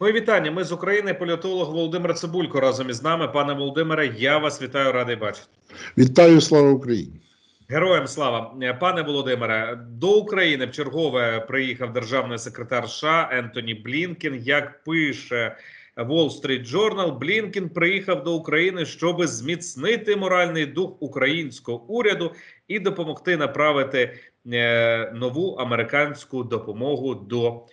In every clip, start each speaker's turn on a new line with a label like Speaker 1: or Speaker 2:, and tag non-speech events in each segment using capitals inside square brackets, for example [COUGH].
Speaker 1: Мої вітання. Ми з України. Політолог Володимир Цибулько разом із нами. Пане Володимире, я вас вітаю, радий бачити.
Speaker 2: Вітаю, слава Україні!
Speaker 1: Героям слава, пане Володимире. До України в чергове приїхав державний секретар США Ентоні Блінкен. Як пише Wall Street Journal, Блінкен приїхав до України, щоб зміцнити моральний дух українського уряду і допомогти направити е, нову американську допомогу до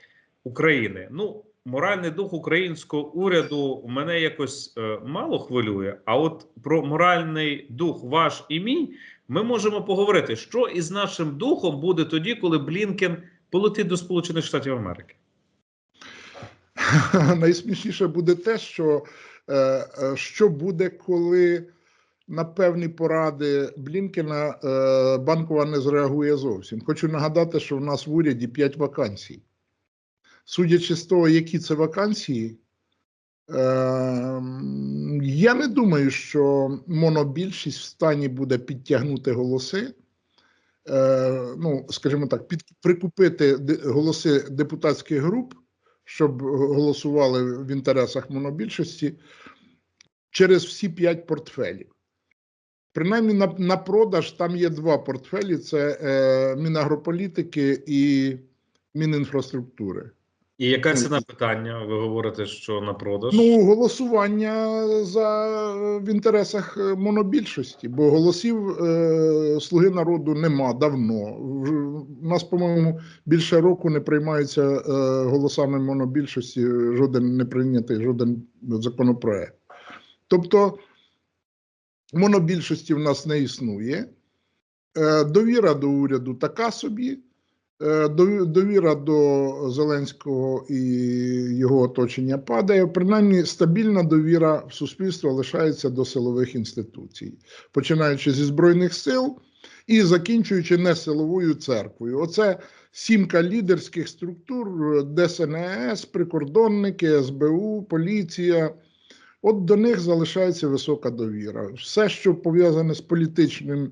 Speaker 1: України. Ну моральний дух українського уряду мене якось е, мало хвилює. А от про моральний дух ваш і мій ми можемо поговорити, що із нашим духом буде тоді, коли Блінкен полетить до Сполучених Штатів Америки. [LAUGHS]
Speaker 2: Найсмішніше буде те, що е, е, що буде, коли на певні поради Блінкена е, банкова не зреагує зовсім. Хочу нагадати, що в нас в уряді 5 вакансій. Судячи з того, які це вакансії, е, я не думаю, що монобільшість в стані буде підтягнути голоси. Е, ну, скажімо так, під, прикупити голоси депутатських груп, щоб голосували в інтересах монобільшості через всі п'ять портфелів. Принаймні на, на продаж там є два портфелі: це е, Мінагрополітики і Мінінфраструктури.
Speaker 1: І яка ціна питання? Ви говорите, що на продаж?
Speaker 2: Ну, голосування за в інтересах е, монобільшості, бо голосів е, Слуги народу нема давно. В- У нас, по-моєму, більше року не приймаються е, голосами монобільшості, е, жоден не прийнятий, жоден законопроект. Тобто монобільшості в нас не існує. Е, довіра до уряду така собі. Е, Довіра до Зеленського і його оточення падає. Принаймні, стабільна довіра в суспільство лишається до силових інституцій, починаючи зі збройних сил і закінчуючи несиловою церквою. Оце сімка лідерських структур: ДСНС, прикордонники, СБУ, поліція. От до них залишається висока довіра. Все, що пов'язане з політичним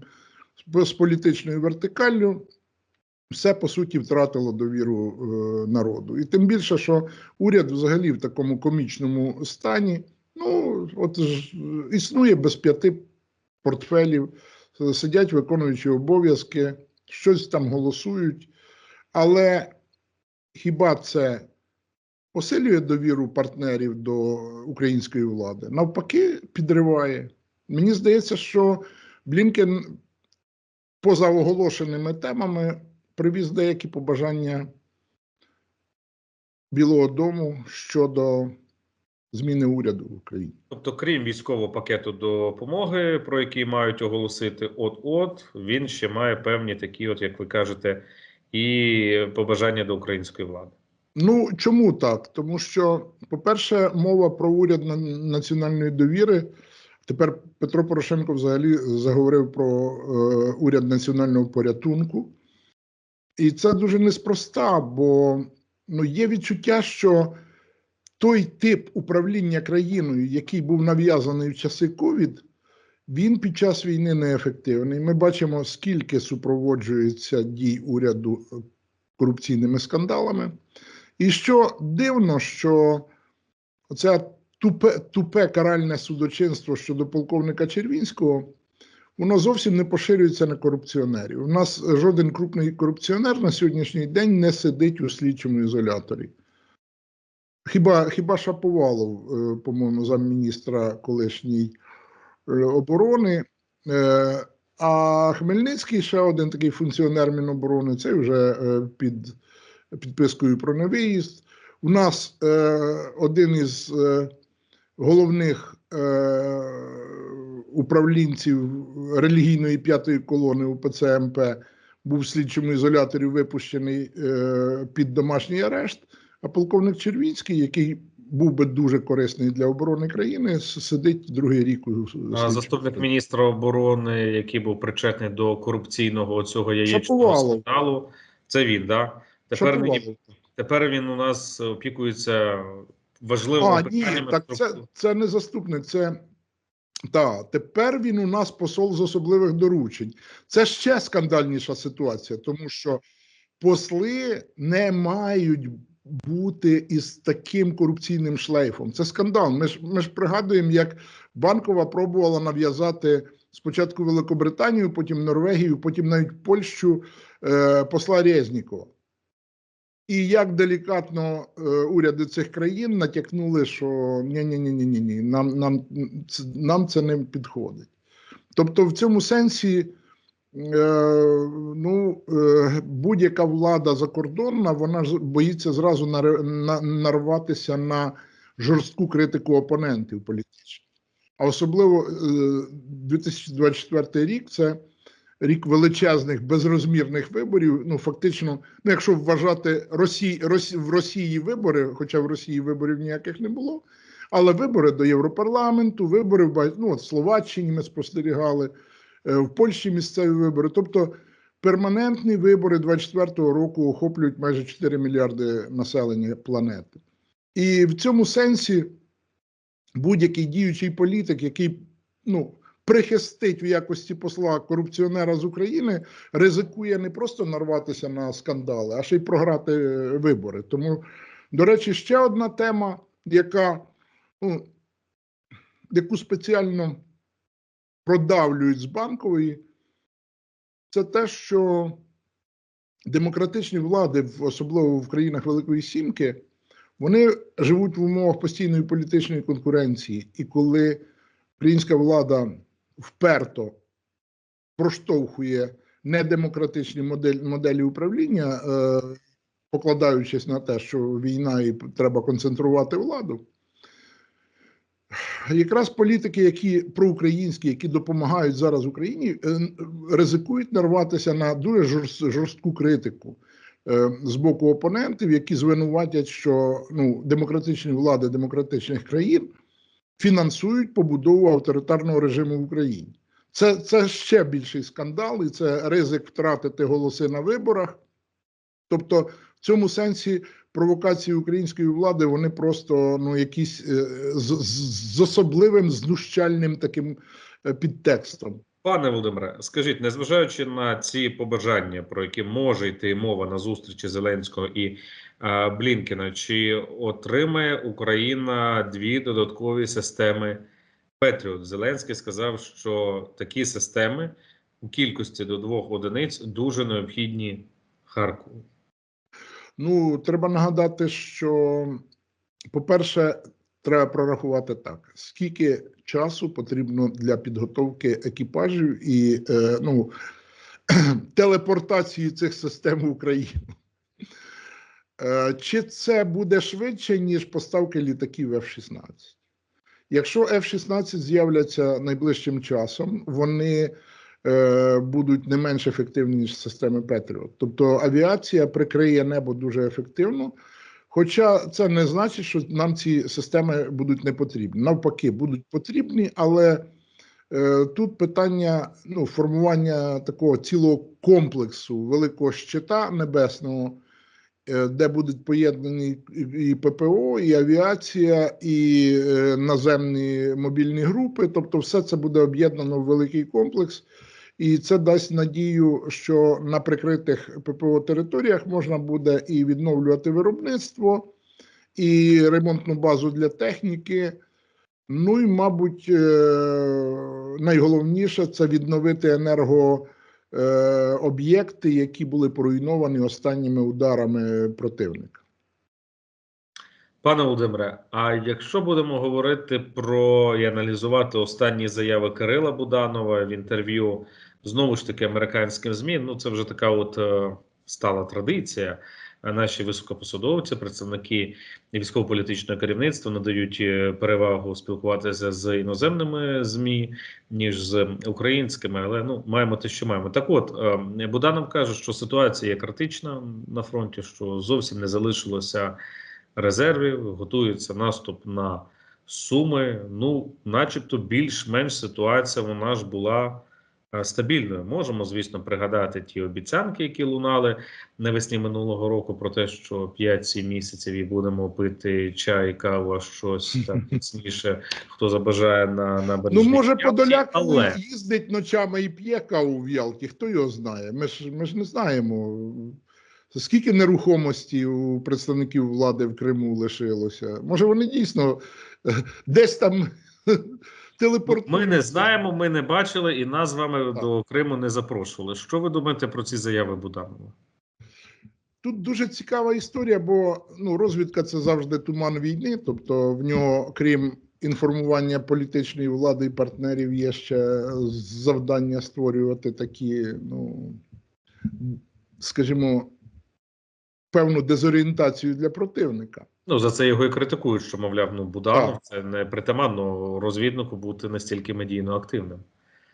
Speaker 2: з політичною вертикаллю, все по суті втратило довіру е, народу. І тим більше, що уряд взагалі в такому комічному стані, ну от ж, існує без п'яти портфелів, е, сидять виконуючи обов'язки, щось там голосують. Але хіба це посилює довіру партнерів до української влади? Навпаки, підриває. Мені здається, що Блінкен поза оголошеними темами привіз деякі побажання Білого Дому щодо зміни уряду в Україні.
Speaker 1: Тобто, крім військового пакету допомоги, про який мають оголосити от-от, він ще має певні такі, от як ви кажете, і побажання до української влади.
Speaker 2: Ну чому так? Тому що, по-перше, мова про уряд національної довіри. Тепер Петро Порошенко взагалі заговорив про е, уряд національного порятунку. І це дуже неспроста, бо ну, є відчуття, що той тип управління країною, який був нав'язаний в часи ковід, він під час війни неефективний. Ми бачимо, скільки супроводжується дій уряду е, корупційними скандалами. І що дивно, що оце тупе, тупе каральне судочинство щодо полковника Червінського, воно зовсім не поширюється на корупціонерів. У нас жоден крупний корупціонер на сьогоднішній день не сидить у слідчому ізоляторі. Хіба, хіба Шаповалов, е, по-моєму, замміністра колишній е, оборони. Е, А Хмельницький ще один такий функціонер Міноборони, це вже під підпискою про невиїзд. У нас один із головних управлінців релігійної п'ятої колони УПЦ МП був в слідчому ізоляторі випущений е, під домашній арешт. А полковник Червінський, який був би дуже корисний для оборони країни, сидить другий рік у
Speaker 1: А
Speaker 2: слідчому
Speaker 1: заступник міністра оборони, який був причетний до корупційного цього яєчного скандалу, це він, да? Тепер, нині- тепер він у нас опікується важливими
Speaker 2: А, ні,
Speaker 1: питаннями.
Speaker 2: так це, це не заступник, це. Та тепер він у нас посол з особливих доручень. Це ще скандальніша ситуація, тому що посли не мають бути із таким корупційним шлейфом. Це скандал. Ми ж ми ж пригадуємо, як банкова пробувала нав'язати спочатку Великобританію, потім Норвегію, потім навіть Польщу е, посла Резнікова. І як делікатно е, уряди цих країн натякнули, що ні, ні, ні, нам, нам, нам це не підходить. Тобто, в цьому сенсі, е, ну, е, будь-яка влада закордонна, вона ж боїться зразу нарватися на жорстку критику опонентів політичних. А особливо е, 2024 рік це рік величезних безрозмірних виборів. Ну фактично, ну якщо вважати Росії, Росі, в Росії вибори, хоча в Росії виборів ніяких не було, але вибори до Європарламенту, вибори в ну, от в Словаччині ми спостерігали, е, в Польщі місцеві вибори. Тобто перманентні вибори 24-го року охоплюють майже 4 мільярди населення планети. І в цьому сенсі будь-який діючий політик, який ну, прихистить в якості посла корупціонера з України, ризикує не просто нарватися на скандали, а ще й програти е, вибори. Тому, до речі, ще одна тема, яка ну, яку спеціально продавлюють з банкової, це те, що демократичні влади, особливо в країнах Великої Сімки, вони живуть в умовах постійної політичної конкуренції. І коли українська влада вперто проштовхує недемократичні модель, моделі управління, е, покладаючись на те, що війна і треба концентрувати владу. Якраз політики, які проукраїнські, які допомагають зараз Україні, е, ризикують нарватися на дуже жорст- жорстку критику е, з боку опонентів, які звинуватять, що ну, демократичні влади демократичних країн фінансують побудову авторитарного режиму в Україні. Це, це ще більший скандал, і це ризик втратити голоси на виборах. Тобто, в цьому сенсі провокації української влади вони просто ну якісь е, з, з, з особливим знущальним таким е, підтекстом.
Speaker 1: Пане Володимире, скажіть, незважаючи на ці побажання, про які може йти мова на зустрічі Зеленського і е, Блінкена, чи отримає Україна дві додаткові системи Петріот? Зеленський сказав, що такі системи у кількості до двох одиниць дуже необхідні Харкову.
Speaker 2: Ну, треба нагадати, що, по-перше, треба прорахувати так: скільки часу потрібно для підготовки екіпажів і е, ну, [CLEARS THROAT] телепортації цих систем в Україну. Е, чи це буде швидше, ніж поставки літаків F-16? Якщо F-16 з'являться найближчим часом, вони е, будуть не менш ефективні, ніж системи Петріот. Тобто авіація прикриє небо дуже ефективно. Хоча це не значить, що нам ці системи будуть не потрібні. Навпаки, будуть потрібні, але е, тут питання ну, формування такого цілого комплексу великого щита небесного, е, де будуть поєднані і- ППО, і авіація, і е, наземні мобільні групи. Тобто, все це буде об'єднано в великий комплекс. І це дасть надію, що на прикритих ППО територіях можна буде і відновлювати виробництво, і ремонтну базу для техніки. Ну і, мабуть, е, найголовніше це відновити енергооб'єкти, які були поруйновані останніми ударами противника.
Speaker 1: Пане Володимире, а якщо будемо говорити про і аналізувати останні заяви Кирила Буданова в інтерв'ю знову ж таки американським ЗМІ, ну це вже така от е, стала традиція. Наші високопосадовці, представники військово-політичного керівництва надають е, перевагу спілкуватися з іноземними змі ніж з українськими, але ну маємо те, що маємо. Так, от е, Буданов каже, що ситуація є критична на фронті, що зовсім не залишилося резервів, готується наступ на Суми. Ну, начебто, більш-менш ситуація вона ж була е, стабільною. Можемо, звісно, пригадати ті обіцянки, які лунали навесні минулого року, про те, що 5-7 місяців і будемо пити чай, каву, а щось там [LAUGHS] міцніше, хто забажає на, на
Speaker 2: Ну,
Speaker 1: бережній
Speaker 2: може, Подоляк
Speaker 1: але
Speaker 2: їздить ночами і п'є каву в Ялті, хто його знає? Ми ж, ми ж не знаємо. Скільки нерухомості у представників влади в Криму лишилося? Може, вони дійсно е, десь там [LAUGHS] телепортують?
Speaker 1: Ми не знаємо, ми не бачили, і нас з вами
Speaker 2: Так.
Speaker 1: до Криму не запрошували. Що ви думаєте про ці заяви Буданова?
Speaker 2: Тут дуже цікава історія, бо ну, розвідка це завжди туман війни. Тобто, в нього, крім інформування політичної влади і партнерів, є ще завдання створювати такі, ну скажімо, певну дезорієнтацію для противника.
Speaker 1: Ну за це його і критикують, що мовляв, ну Буданов
Speaker 2: Так.
Speaker 1: це не притаманно розвіднику бути настільки медійно активним.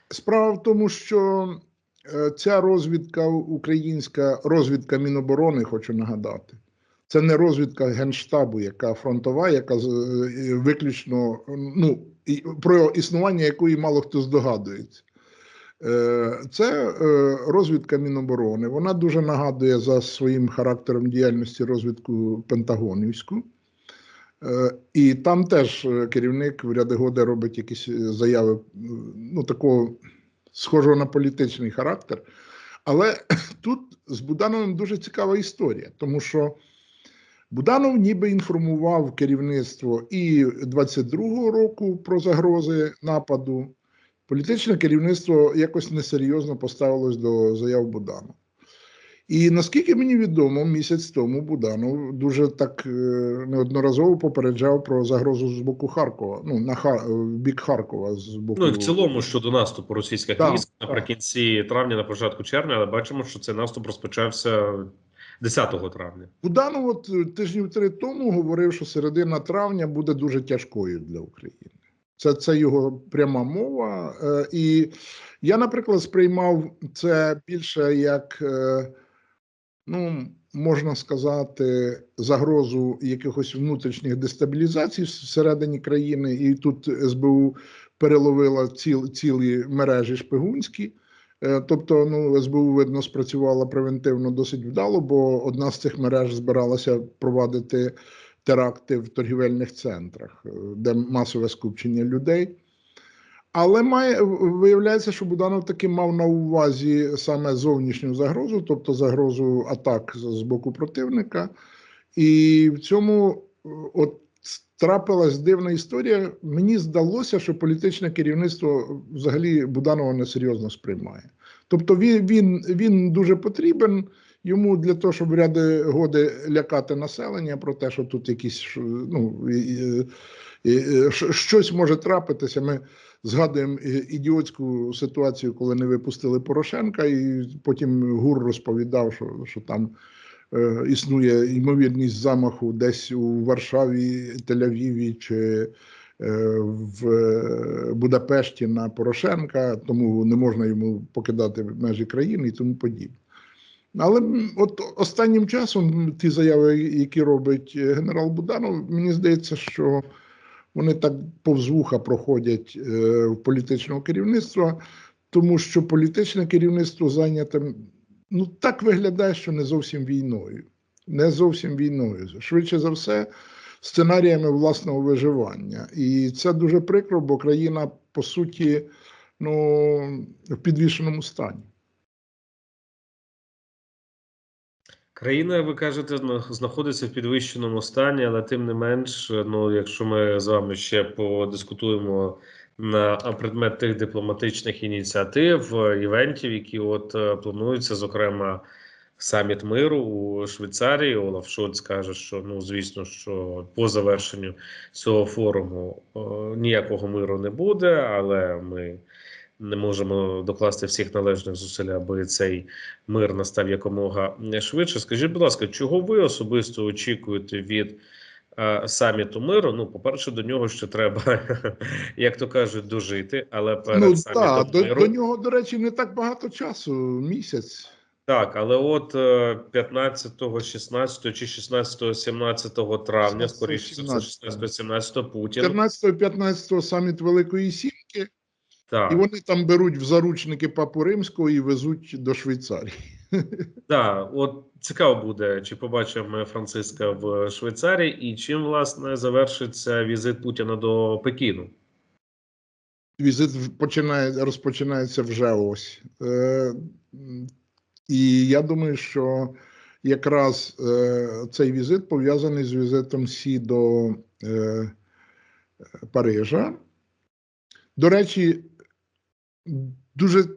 Speaker 2: Справа в тому, що е, ця розвідка українська розвідка Міноборони, хочу нагадати, це не розвідка Генштабу, яка фронтова, яка е, виключно ну, про існування якої мало хто здогадується. Е, Це е, розвідка Міноборони. Вона дуже нагадує за своїм характером діяльності розвідку Пентагонівську. Е, І там теж керівник в ряди годи робить якісь заяви ну, такого схожого на політичний характер. Але [CLEARS THROAT] тут з Будановим дуже цікава історія, тому що Буданов ніби інформував керівництво і 22-го року про загрози нападу. Політичне керівництво якось несерйозно поставилось до заяв Буданова. І наскільки мені відомо, місяць тому Буданов дуже так е, неодноразово попереджав про загрозу з боку Харкова, ну на Хар... в бік Харкова з боку
Speaker 1: Ну і в цілому щодо наступу російських
Speaker 2: Так,
Speaker 1: військ
Speaker 2: так.
Speaker 1: наприкінці травня, на початку червня, але бачимо, що цей наступ розпочався 10 травня.
Speaker 2: Буданов от е, тижнів три тому говорив, що середина травня буде дуже тяжкою для України. Це, це його пряма мова. Е, і я, наприклад, сприймав це більше як, е, ну, можна сказати, загрозу якихось внутрішніх дестабілізацій всередині країни. І тут СБУ переловила ціл, цілі мережі шпигунські. Е, Тобто, ну, СБУ, видно, спрацювала превентивно досить вдало, бо одна з цих мереж збиралася провадити теракти в торгівельних центрах, е, де масове скупчення людей. Але має виявляється, що Буданов таки мав на увазі саме зовнішню загрозу, тобто загрозу атак з боку противника. І в цьому е, от трапилась дивна історія. Мені здалося, що політичне керівництво взагалі Буданова несерйозно сприймає. Тобто він, він, він дуже потрібен йому для того, щоб ряди годи лякати населення про те, що тут якісь ну, щось може трапитися. Ми згадуємо ідіотську ситуацію, коли не випустили Порошенка, і потім ГУР розповідав, що, що там е, існує ймовірність замаху десь у Варшаві, Тель-Авіві чи е, в Будапешті на Порошенка, тому не можна йому покидати межі країни і тому подібне. Але от останнім часом ті заяви, які робить е, генерал Буданов, мені здається, що вони так повз вуха проходять е, в політичного керівництва, тому що політичне керівництво зайняте, ну так виглядає, що не зовсім війною. Не зовсім війною. Швидше за все, сценаріями власного виживання. І це дуже прикро, бо країна, по суті, ну, в підвішеному стані.
Speaker 1: Країна, ви кажете, знаходиться в підвищеному стані, але тим не менш, ну якщо ми з вами ще подискутуємо на предмет тих дипломатичних ініціатив, е, івентів, які от е, плануються, зокрема. Саміт миру у Швейцарії Олаф Шольц каже, що ну звісно, що по завершенню цього форуму е, ніякого миру не буде, але ми не можемо докласти всіх належних зусиль, аби цей мир настав якомога швидше. Скажіть, будь ласка, чого ви особисто очікуєте від е, саміту миру? Ну, по-перше, до нього ще треба, [LAUGHS] як то кажуть, дожити. Але перед
Speaker 2: Ну
Speaker 1: самітом
Speaker 2: до,
Speaker 1: миру
Speaker 2: до нього, до речі, не так багато часу місяць.
Speaker 1: так, але от е, 15, 16 чи 16, 17 травня, скоріше за все, 16, 17 Путін.
Speaker 2: 14-15 саміт Великої Сімки,
Speaker 1: Так.
Speaker 2: і вони там беруть в заручники папу римського і везуть до Швейцарії. [LAUGHS]
Speaker 1: Так, от цікаво буде, чи побачимо ми Франциска в Швейцарії, і чим власне завершиться візит Путіна до Пекіну.
Speaker 2: Візит починає, розпочинається вже ось. Е, і я думаю, що якраз е, цей візит пов'язаний з візитом Сі до е, Парижа. До речі, дуже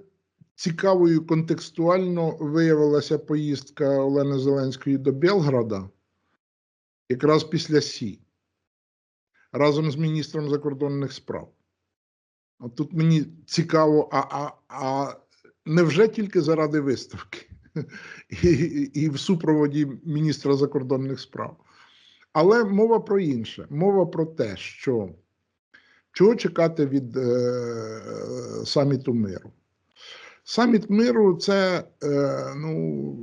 Speaker 2: цікавою контекстуально виявилася поїздка Олени Зеленської до Белграда якраз після Сі, разом з міністром закордонних справ. От тут мені цікаво, а, а, а невже тільки заради виставки [LAUGHS] і, і в супроводі міністра закордонних справ? Але мова про інше. Мова про те, що чого чекати від е, саміту миру. Саміт миру це е, ну,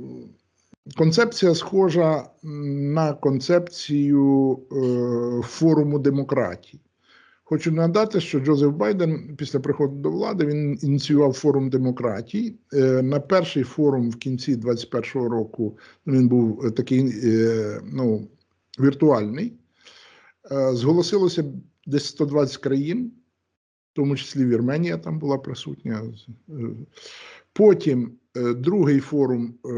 Speaker 2: концепція схожа на концепцію е, форуму демократії. Хочу нагадати, що Джозеф Байден після приходу до влади він ініціював форум демократії. Е, на перший форум в кінці 2021 року він був такий е, ну, віртуальний. Е, зголосилося десь 120 країн, в тому числі Вірменія там була присутня. Е, Потім е, другий форум е,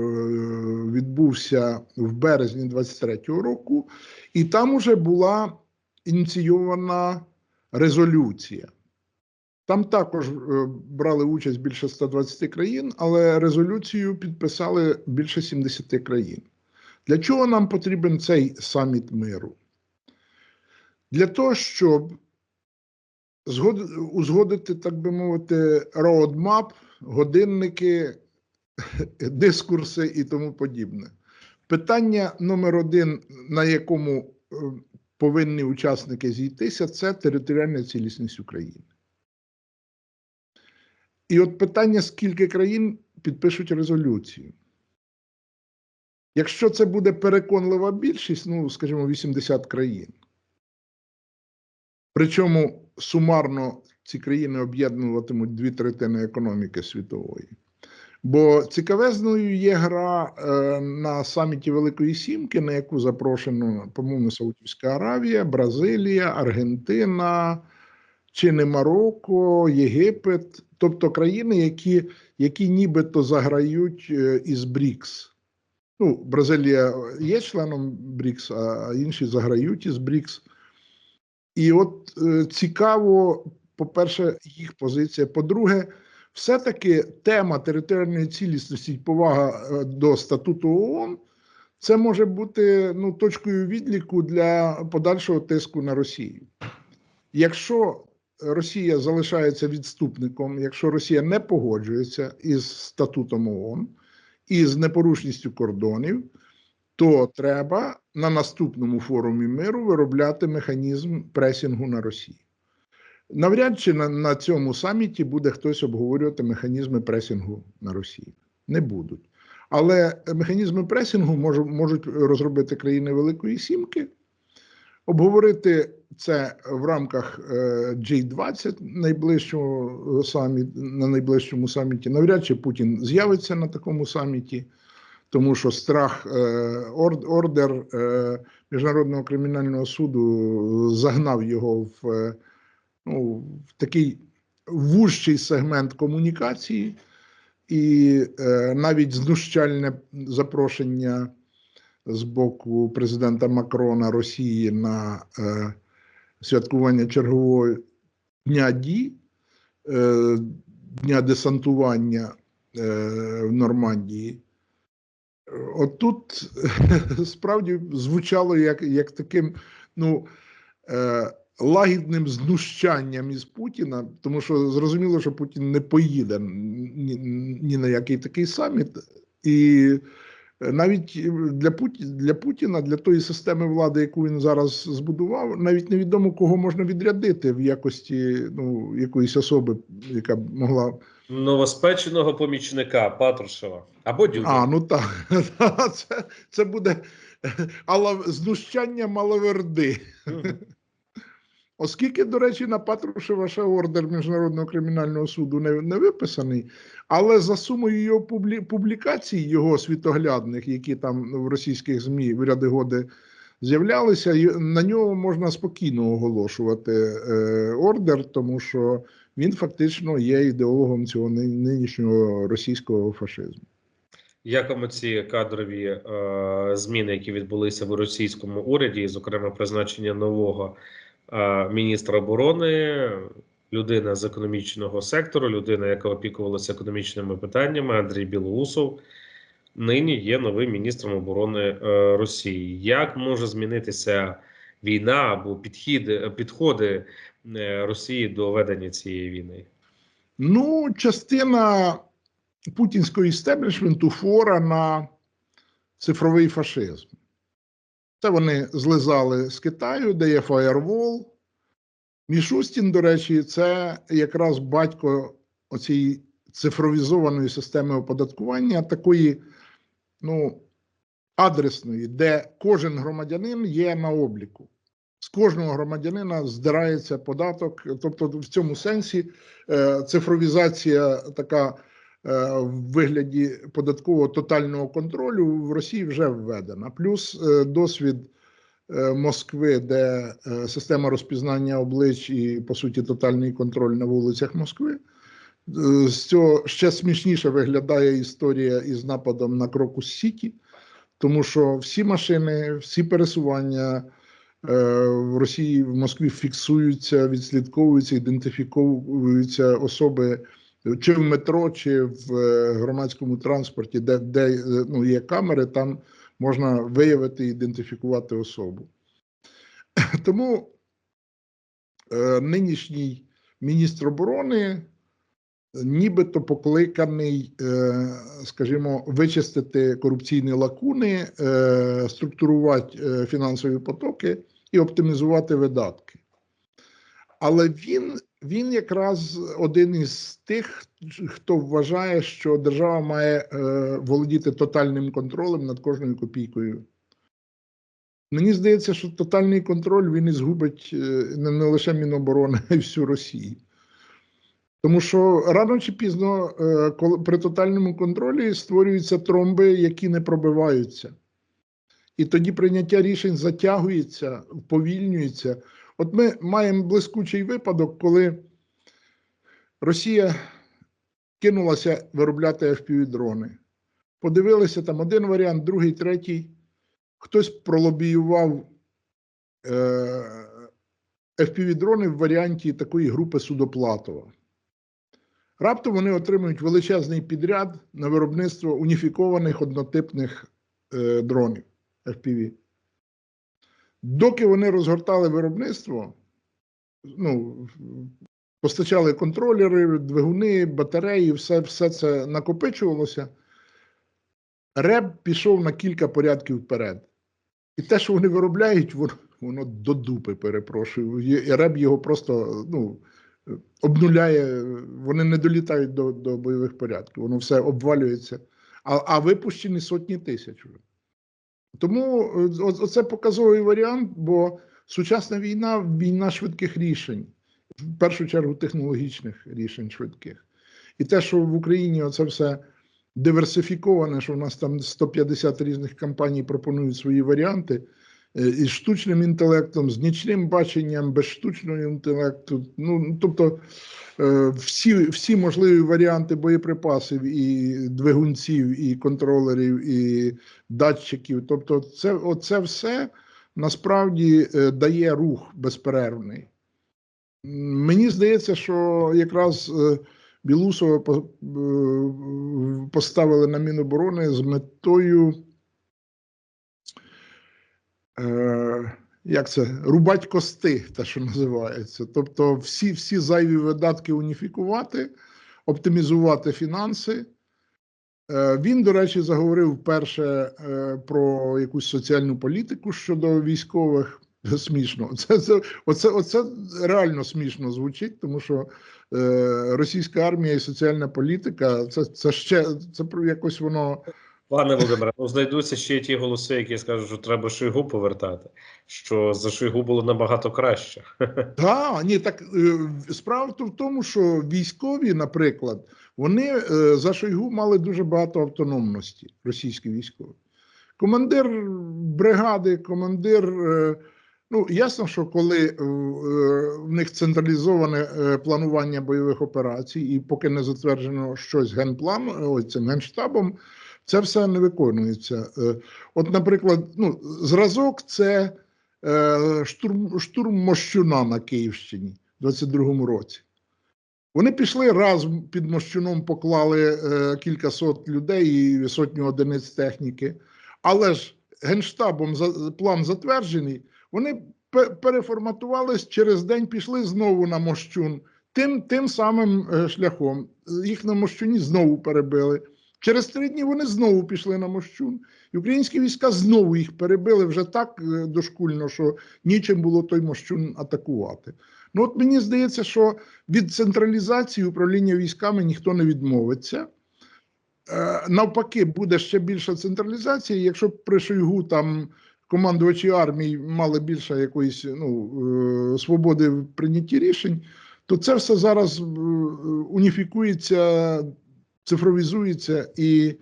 Speaker 2: відбувся в березні 23-го року, і там уже була ініційована резолюція. Там також брали участь більше 120 країн, але резолюцію підписали більше 70 країн. Для чого нам потрібен цей саміт миру? Для того, щоб узгодити, так би мовити, роудмап, годинники, [LAUGHS] дискурси і тому подібне. Питання номер один, на якому е, повинні учасники зійтися, це територіальна цілісність України. І от питання, скільки країн підпишуть резолюцію. Якщо це буде переконлива більшість, ну, скажімо, 80 країн. Причому сумарно ці країни об'єднуватимуть дві третини економіки світової. Бо цікавезною є гра е, на саміті Великої Сімки, на яку запрошено, по-моєму, Саудівська Аравія, Бразилія, Аргентина, чи не Марокко, Єгипет, тобто країни, які, які нібито заграють е, із БРІКС. Ну, Бразилія є членом БРІКС, а інші заграють із БРІКС. І от е, цікаво, по-перше, їх позиція. По-друге, все-таки тема територіальної цілісності і повага е, до статуту ООН це може бути ну, точкою відліку для подальшого тиску на Росію. Якщо Росія залишається відступником, якщо Росія не погоджується із статутом ООН і з непорушністю кордонів, то треба на наступному форумі миру виробляти механізм пресінгу на Росію. Навряд чи на, на цьому саміті буде хтось обговорювати механізми пресінгу на Росію. Не будуть. Але механізми пресінгу можу, можуть розробити країни Великої Сімки, обговорити це в рамках е, G20 найближчого саміт, на найближчому саміті. Навряд чи Путін з'явиться на такому саміті, тому що страх е, ор- ордер е, Міжнародного кримінального суду загнав його в, е, ну, в такий вужчий сегмент комунікації, і навіть знущальне запрошення з боку президента Макрона Росії на святкування чергового дня Ді, дня десантування в Нормандії. От тут [LAUGHS] справді звучало як, як таким ну, е, лагідним знущанням із Путіна, тому що зрозуміло, що Путін не поїде ні, ні на який такий саміт. І навіть для Путіна, для Путіна, для тої системи влади, яку він зараз збудував, навіть невідомо кого можна відрядити в якості ну, якоїсь особи, яка б могла.
Speaker 1: Новоспеченого помічника Патрушева або Дюду.
Speaker 2: А, ну так. [LAUGHS] Це, це буде ала- знущання маловерди. Оскільки, до речі, на Патрушева ще ордер Міжнародного кримінального суду не, не виписаний, але за сумою його публі, публікацій, його світоглядних, які там в російських ЗМІ в ряди годи з'являлися, на нього можна спокійно оголошувати е, ордер, тому що він фактично є ідеологом цього нинішнього російського фашизму.
Speaker 1: Як вам ці кадрові е, зміни, які відбулися в російському уряді, зокрема, призначення нового е, міністра оборони, людина з економічного сектору, людина, яка опікувалася економічними питаннями, Андрій Білоусов, нині є новим міністром оборони е, Росії. Як може змінитися війна або підхід, підходи е, Росії до ведення цієї війни?
Speaker 2: Ну, частина путінського істеблішменту фора на цифровий фашизм. Це вони злизали з Китаю, де є фаєрвол. Мішустін, до речі, це якраз батько оцієї цифровізованої системи оподаткування, такої, ну, адресної, де кожен громадянин є на обліку. З кожного громадянина здирається податок. Тобто, в цьому сенсі е, цифровізація така в вигляді податкового тотального контролю в Росії вже введена. Плюс е, досвід е, Москви, де е, система розпізнання облич і, по суті, тотальний контроль на вулицях Москви. Е, З цього ще смішніше виглядає історія із нападом на Крокус Сіті, тому що всі машини, всі пересування е, в Росії, в Москві фіксуються, відслідковуються, ідентифіковуються особи чи в метро, чи в е, громадському транспорті, де, де е, ну, є камери, там можна виявити і ідентифікувати особу. [CLEARS THROAT] Тому е, нинішній міністр оборони нібито покликаний, е, скажімо, вичистити корупційні лакуни, е, структурувати е, фінансові потоки і оптимізувати видатки. Але він, він якраз один із тих, хто вважає, що держава має е, володіти тотальним контролем над кожною копійкою. Мені здається, що тотальний контроль він і згубить е, не, лише Міноборони, а й всю Росію. Тому що рано чи пізно, е, коли при тотальному контролі створюються тромби, які не пробиваються. І тоді прийняття рішень затягується, вповільнюється. От ми маємо блискучий випадок, коли Росія кинулася виробляти FPV-дрони. Подивилися там один варіант, другий, третій. Хтось пролобіював е, FPV-дрони в варіанті такої групи Судоплатова. Раптом вони отримують величезний підряд на виробництво уніфікованих однотипних е, дронів FPV. Доки вони розгортали виробництво, ну, постачали контролери, двигуни, батареї, все, все це накопичувалося. Реб пішов на кілька порядків вперед. І те, що вони виробляють, воно, воно до дупи, перепрошую. І реб його просто ну, обнуляє, вони не долітають до, до бойових порядків, воно все обвалюється, а, а випущені сотні тисяч. вже. Тому це показовий варіант, бо сучасна війна війна швидких рішень, в першу чергу технологічних рішень швидких. І те, що в Україні оце все диверсифіковане, що в нас там 150 різних компаній пропонують свої варіанти. Е, Із штучним інтелектом, з нічним баченням, без штучного інтелекту. Ну, тобто е, всі, всі можливі варіанти боєприпасів, і двигунців, і контролерів, і датчиків. Тобто, це, оце все насправді е, дає рух безперервний. Мені здається, що якраз Білусова поставили на Міноборони з метою. Е, як це? Рубать кости, те, що називається. Тобто, всі, всі зайві видатки уніфікувати, оптимізувати фінанси. Е, Він, до речі, заговорив вперше е, про якусь соціальну політику щодо військових. [LAUGHS] Смішно. Це, це, оце, оце реально смішно звучить, тому що е, російська армія і соціальна політика це, це ще це якось воно.
Speaker 1: Пане Володимире, ну знайдуться ще ті голоси, які скажуть, що треба Шойгу повертати, що за Шойгу було набагато краще. [LAUGHS]
Speaker 2: Так, ні, так е, справа в тому, що військові, наприклад, вони е, за Шойгу мали дуже багато автономності, російські військові. Командир бригади, командир. е, Ну, ясно, що коли в них централізоване планування бойових операцій, і поки не затверджено щось генпланом, ось цим генштабом, Це все не виконується. Е, От, наприклад, ну, зразок це е, штурм, штурм Мощуна на Київщині в 22-му році. Вони пішли разом під Мощуном, поклали е, кількасот людей і сотню одиниць техніки. Але ж генштабом план затверджений, вони переформатувались через день, пішли знову на Мощун. Тим, тим самим шляхом. Їх на Мощуні знову перебили. Через три дні вони знову пішли на Мощун. І українські війська знову їх перебили вже так е, дошкульно, що нічим було той Мощун атакувати. Ну, от мені здається, що від централізації управління військами ніхто не відмовиться. Е, Навпаки, буде ще більша централізація. Якщо при Шойгу там командувачі армії мали більше якоїсь ну, е, свободи в прийнятті рішень, то це все зараз уніфікується, цифровізується, і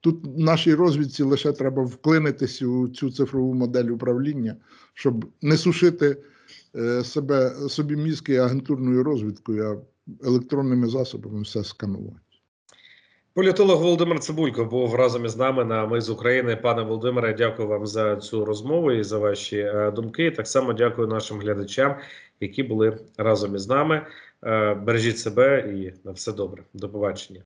Speaker 2: тут нашій розвідці лише треба вклинитися у цю цифрову модель управління, щоб не сушити е, себе собі мізки агентурною розвідкою, а електронними засобами все сканувати.
Speaker 1: Політолог Володимир Цибулько був разом із нами на Ми з України. Пане Володимире, дякую вам за цю розмову і за ваші е, думки. Так само дякую нашим глядачам, які були разом із нами. Е, Бережіть себе і на все добре. До побачення.